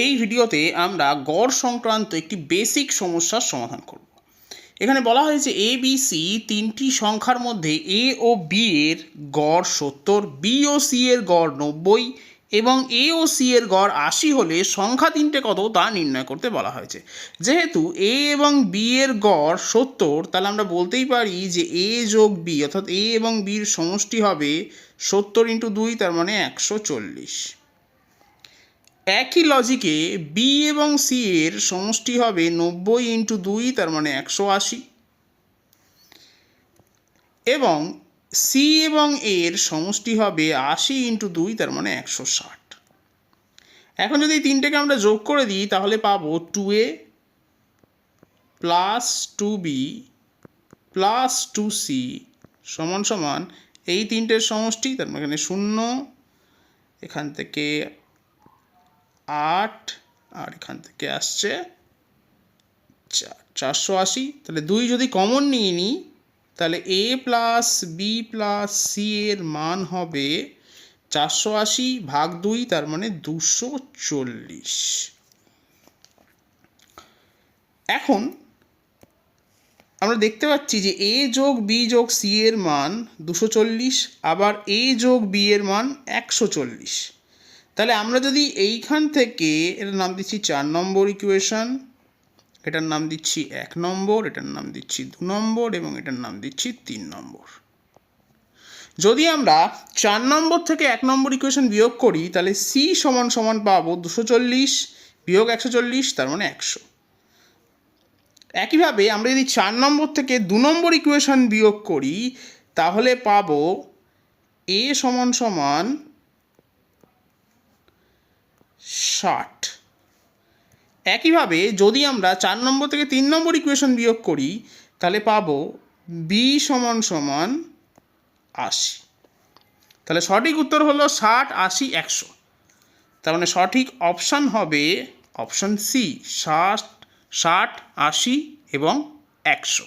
এই ভিডিওতে আমরা গড় সংক্রান্ত একটি বেসিক সমস্যার সমাধান করব। এখানে বলা হয়েছে এ বি সি তিনটি সংখ্যার মধ্যে এ ও বি এর গড় সত্তর বি ও সি এর গড় নব্বই এবং এ ও সি এর গড় আশি হলে সংখ্যা তিনটে কত তা নির্ণয় করতে বলা হয়েছে। যেহেতু এ এবং বি এর গড় সত্তর, তাহলে আমরা বলতেই পারি যে এ যোগ বি অর্থাৎ এ এবং বির সমষ্টি হবে সত্তর ইন্টু দুই, তার মানে একশো চল্লিশ। একই লজিকে বি এবং সি এর সমষ্টি হবে নব্বই ইন্টু দুই, তার মানে একশো আশি। এবং সি এবং এর সমষ্টি হবে আশি ইন্টু দুই, তার মানে একশো ষাট। এখন যদি এই তিনটেকে আমরা যোগ করে দিই, তাহলে পাবো two A plus two B plus two C সমান সমান এই তিনটের সমষ্টি, তার মানে এখানে শূন্য, এখান থেকে আট, আর এখান থেকে আসছে চার চারশো আশি। তাহলে দুই যদি কমন নিয়ে নিই, তাহলে A plus B plus C এর মান হবে চারশো আশি ভাগ দুই, তার মানে দুশো চল্লিশ। এখন আমরা দেখতে পাচ্ছি যে এ যোগ বি যোগ সি এর মান দুশো চল্লিশ, আবার এ যোগ বি এর মান একশো চল্লিশ। তাহলে আমরা যদি এইখান থেকে এটার নাম দিচ্ছি চার নম্বর ইকুয়েশন এটার নাম দিচ্ছি এক নম্বর, এটার নাম দিচ্ছি দু নম্বর এবং এটার নাম দিচ্ছি তিন নম্বর। যদি আমরা চার নম্বর থেকে এক নম্বর ইকুয়েশন বিয়োগ করি, তাহলে সি সমান সমান পাবো দুশো চল্লিশ বিয়োগ একশো চল্লিশ, তার মানে একশো। একইভাবে আমরা যদি চার নম্বর থেকে দু নম্বর ইকুয়েশন বিয়োগ করি, তাহলে পাবো এ সমান সমান ষাট একইভাবে যদি আমরা চার নম্বর থেকে তিন নম্বর ইকুয়েশন বিয়োগ করি, তাহলে পাবো বি সমান সমান আশি। তাহলে সঠিক উত্তর হলো ষাট, আশি, একশো। তার মানে সঠিক অপশান হবে অপশান সি ষাট ষাট, আশি এবং একশো।